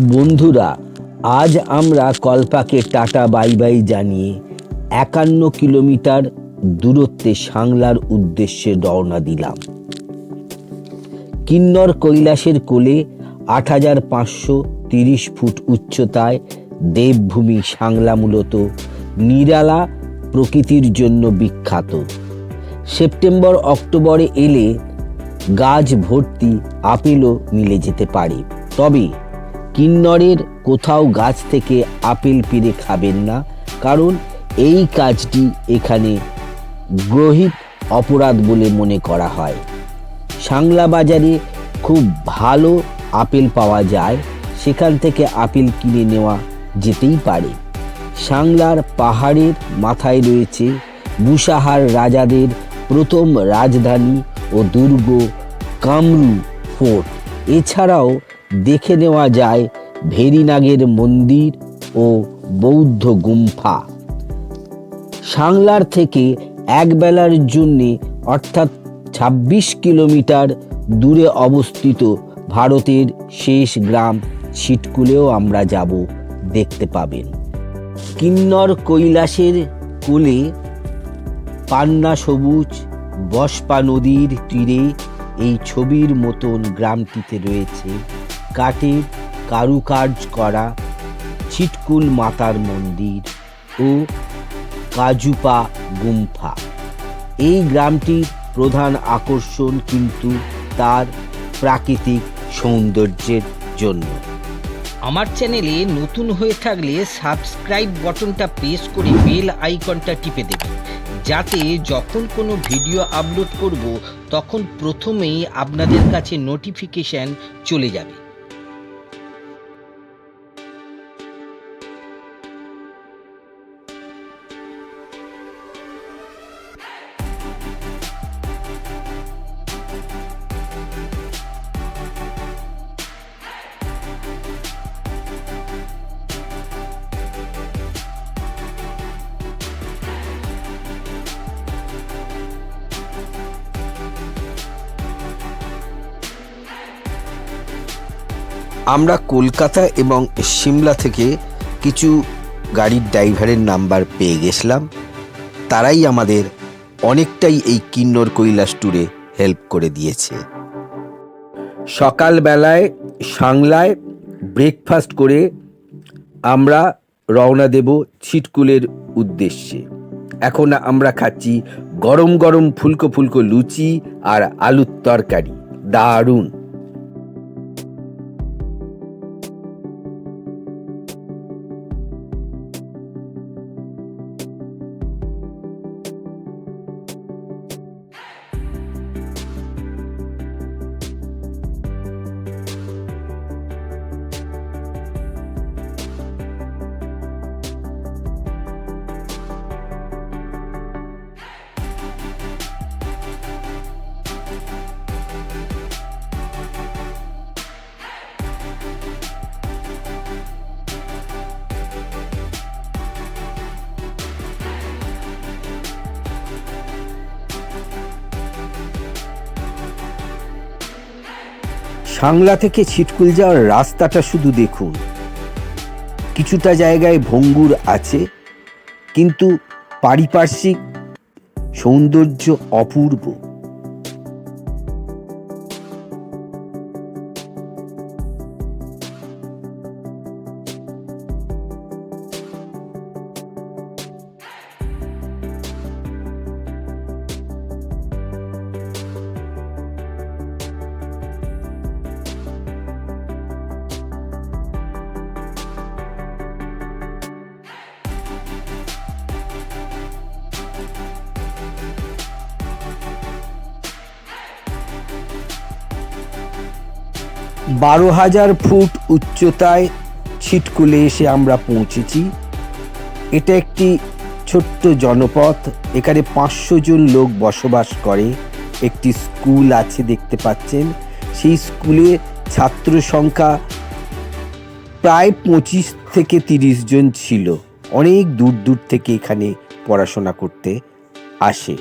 বন্ধুরা, আজ আমরা কল্পাকে টাটা বাই বাই জানিয়ে একান্ন কিলোমিটার দূরত্বে সাংলার উদ্দেশ্যে রওনা দিলাম। কিন্নর কৈলাসের কোলে আট হাজার পাঁচশো তিরিশ ফুট উচ্চতায় দেবভূমি সাংলা মূলত নিরালা প্রকৃতির জন্য বিখ্যাত। সেপ্টেম্বর অক্টোবরে এলে গাছ ভর্তি আপেলও মিলে যেতে পারে। তবে কিন্নরের কোথাও গাছ থেকে আপেল পেরে খাবেন না, কারণ এই কাজটি এখানে গ্রহিত অপরাধ বলে মনে করা হয়। সাংলা বাজারে খুব ভালো আপেল পাওয়া যায়, সেখান থেকে আপেল কিনে নেওয়া যেতেই পারে। সাংলার পাহাড়ের মাথায় রয়েছে মুসাহার রাজাদের প্রথম রাজধানী ও দুর্গ কামরু ফোর্ট। এছাড়াও দেখে নেওয়া যায় ভেরিনাগের মন্দির ও বৌদ্ধ গুম্ফা। সাংলার থেকে এক বেলার জন্যে, অর্থাৎ ২৬ কিলোমিটার দূরে অবস্থিত ভারতের শেষ গ্রাম ছিটকুলেও আমরা যাব, দেখতে পাবেন। কিন্নর কৈলাসের কোলে পান্না সবুজ বসপা নদীর তীরে এই ছবির মতন গ্রামটিতে রয়েছে। কাঠের কারুকার্য করা, ছিটকুল মাতার মন্দির ও কাজুপা গুম্ফা। এই গ্রামটির প্রধান আকর্ষণ কিন্তু তার প্রাকৃতিক সৌন্দর্যের জন্য। আমার চ্যানেলে নতুন হয়ে থাকলে সাবস্ক্রাইব বটনটা প্রেস করে বেল আইকনটা টিপে দেবেন যাতে যখন কোনো ভিডিও আপলোড করব, তখন প্রথমেই আপনাদের কাছে নোটিফিকেশান চলে যাবে। আমরা কলকাতা এবং সিমলা থেকে কিছু গাড়ির ড্রাইভারের নাম্বার পেয়ে গেছিলাম। তারাই আমাদের অনেকটাই এই কিন্নর কৈলাস ট্যুরে হেল্প করে দিয়েছে। সকালবেলায় সাংলায় ব্রেকফাস্ট করে আমরা রওনা দেব ছিটকুলের উদ্দেশ্যে। এখন আমরা খাচ্ছি গরম গরম ফুলকো ফুলকো লুচি আর আলুর তরকারি। দারুণ! সাংলা থেকে ছিটকুল যাওয়ার রাস্তাটা শুধু দেখুন। কিছুটা জায়গায় ভঙ্গুর আছে, কিন্তু পারিপার্শ্বিক সৌন্দর্য অপূর্ব। বারো হাজার ফুট উচ্চতায় ছিটকুলে এসে আমরা পৌঁছেছি। এটা একটি ছোট্ট জনপথ, এখানে পাঁচশো জন লোক বসবাস করে। একটি স্কুল আছে, দেখতে পাচ্ছেন। সেই স্কুলে ছাত্র সংখ্যা প্রায় পঁচিশ থেকে তিরিশ জন ছিল। অনেক দূর দূর থেকে এখানে পড়াশোনা করতে আসে।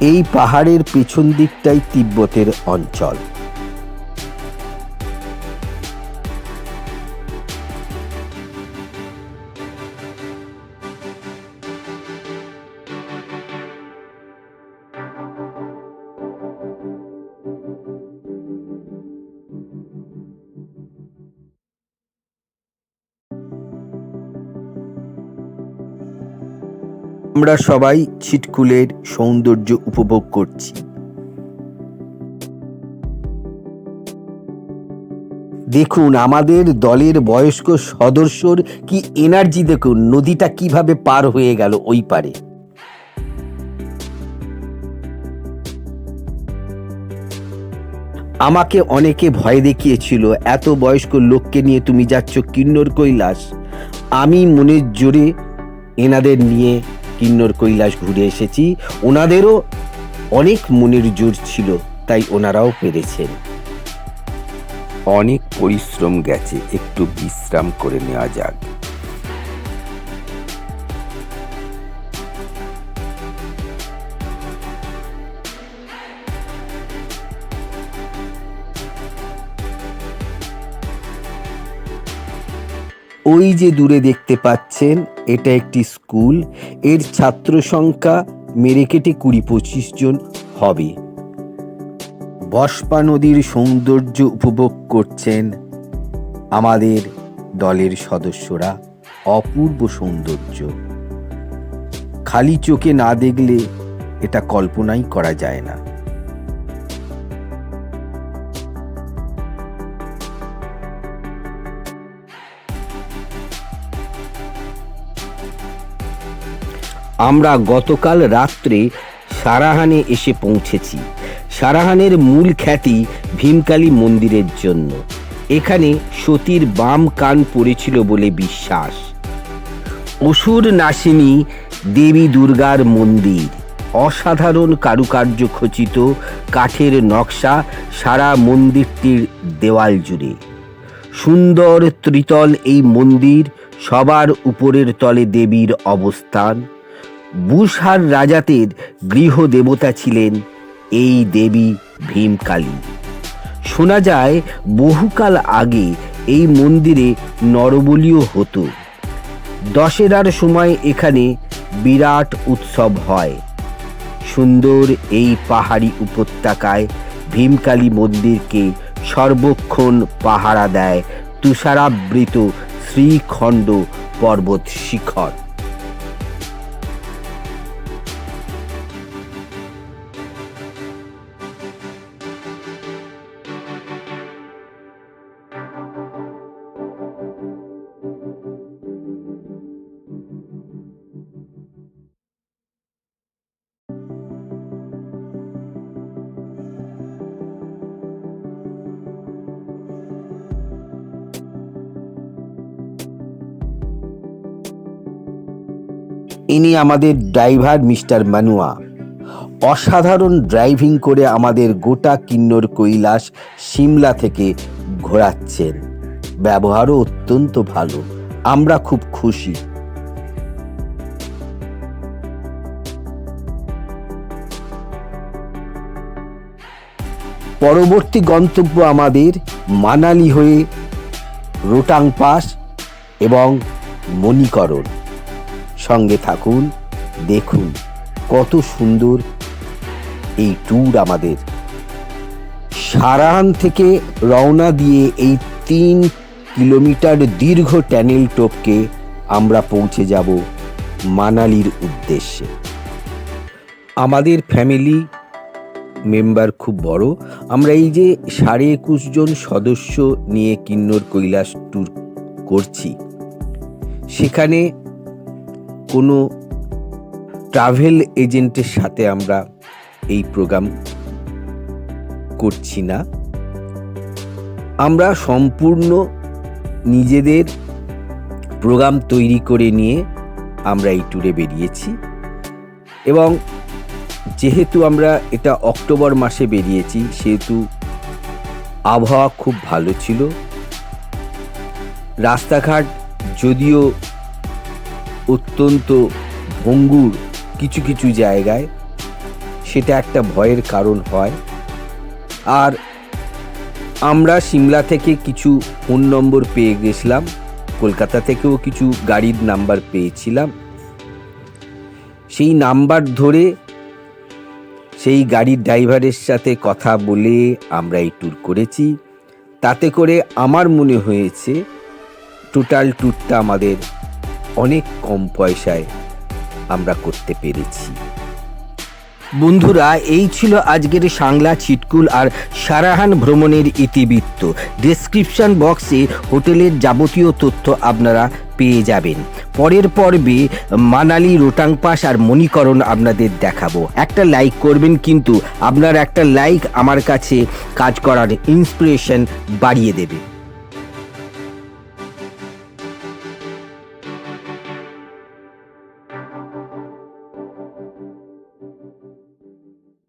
এই পাহাড়ের পেছন দিকটাই তিব্বতের অঞ্চল। আমরা সবাই ছিটকুলের সৌন্দর্য উপভোগ করছি। দেখুন, আমাদের দলের বয়স্ক সদস্যর কি এনার্জি দেখুন, নদীটা কীভাবে পার হয়ে গেল ওই পারে। আমাকে অনেকে ভয় দেখিয়েছিল, এত বয়স্ক লোককে নিয়ে তুমি যাচ্ছ কিন্নর কৈলাস। আমি মনের জোরে এনাদের নিয়ে কিন্নর কৈলাস ঘুরে এসেছি। ওনাদেরও অনেক মনের জোর ছিল, তাই ওনারাও পেরেছেন। অনেক পরিশ্রম গেছে, একটু বিশ্রাম করে নেওয়া যাক। যে দূরে দেখতে পাচ্ছেন, এটা একটি স্কুল। এর ছাত্র সংখ্যা মেরে কেটে কুড়ি পঁচিশ জন হবে। বস্পা নদীর সৌন্দর্য উপভোগ করছেন আমাদের দলের সদস্যরা। অপূর্ব সৌন্দর্য। খালি চোখে না দেখলে এটা কল্পনাই করা যায় না। আমরা গতকাল রাত্রে সারাহানে এসে পৌঁছেছি। সারাহানের মূল খ্যাতি ভীমকালী মন্দিরের জন্য। এখানে সতীর বাম কান পড়েছিল বলে বিশ্বাস। অসুর নাসিনী দেবী দুর্গার মন্দির। অসাধারণ কারুকার্য খচিত কাঠের নকশা সারা মন্দিরটির দেওয়াল জুড়ে। সুন্দর ত্রিতল এই মন্দির সবার উপরের তলে দেবীর অবস্থান। বুসহার রাজাতের গৃহ দেবতা ছিলেন এই দেবী ভীমকালী। শোনা যায়, বহুকাল আগে এই মন্দিরে নরবলিও হতো। দশেরার সময় এখানে বিরাট উৎসব হয়। সুন্দর এই পাহাড়ি উপত্যকায় ভীমকালী মন্দিরকে সর্বক্ষণ পাহারা দেয় তুষারাবৃত শ্রীখণ্ড পর্বত শিখর। ইনি আমাদের ড্রাইভার মিস্টার মানুয়া। অসাধারণ ড্রাইভিং করে আমাদের গোটা কিন্নর কৈলাস সিমলা থেকে ঘোরাচ্ছেন। ব্যবহারও অত্যন্ত ভালো। আমরা খুব খুশি। পরবর্তী গন্তব্য আমাদের মানালি হয়ে রোটাং পাস এবং মণিকরণ। সঙ্গে থাকুন, দেখুন কত সুন্দর এই ট্যুর আমাদের। সারাহান থেকে রওনা দিয়ে এই তিন কিলোমিটার দীর্ঘ ট্যানেল টোপকে আমরা পৌঁছে যাব মানালির উদ্দেশ্যে। আমাদের ফ্যামিলি মেম্বার খুব বড়। আমরা এই যে সাড়ে একুশ জন সদস্য নিয়ে কিন্নর কৈলাস ট্যুর করছি, সেখানে কোনো ট্রাভেল এজেন্টের সাথে আমরা এই প্রোগ্রাম করছি না। আমরা সম্পূর্ণ নিজেদের প্রোগ্রাম তৈরি করে নিয়ে আমরা এই ট্যুরে বেরিয়েছি। এবং যেহেতু আমরা এটা অক্টোবর মাসে বেরিয়েছি, সেহেতু আবহাওয়া খুব ভালো ছিল। রাস্তাঘাট যদিও অত্যন্ত ভঙ্গুর কিছু কিছু জায়গায় সেটা একটা ভয়ের কারণ হয়। আর আমরা সিমলা থেকে কিছু ফোন নম্বর পেয়ে গেছিলাম, কলকাতা থেকেও কিছু গাড়ির নাম্বার পেয়েছিলাম। সেই নাম্বার ধরে সেই গাড়ির ড্রাইভারের সাথে কথা বলে আমরা এই ট্যুর করেছি। তাতে করে আমার মনে হয়েছে টোটাল ট্যুরটা আমাদের অনেক কম পয়সায় আমরা করতে পেরেছি। বন্ধুরা, এই ছিল আজকের সাংলা চিটকুল আর সারাহান ভ্রমণের ইতিবৃত্ত। ডেসক্রিপশন বক্সে হোটেলের যাবতীয় তথ্য আপনারা পেয়ে যাবেন। পরের পর্বে মানালি রোটাং পাস আর মণিকরণ আপনাদের দেখাবো। একটা লাইক করবেন কিন্তু আপনার একটা লাইক আমার কাছে কাজ করার ইন্সপিরেশন বাড়িয়ে দেবে।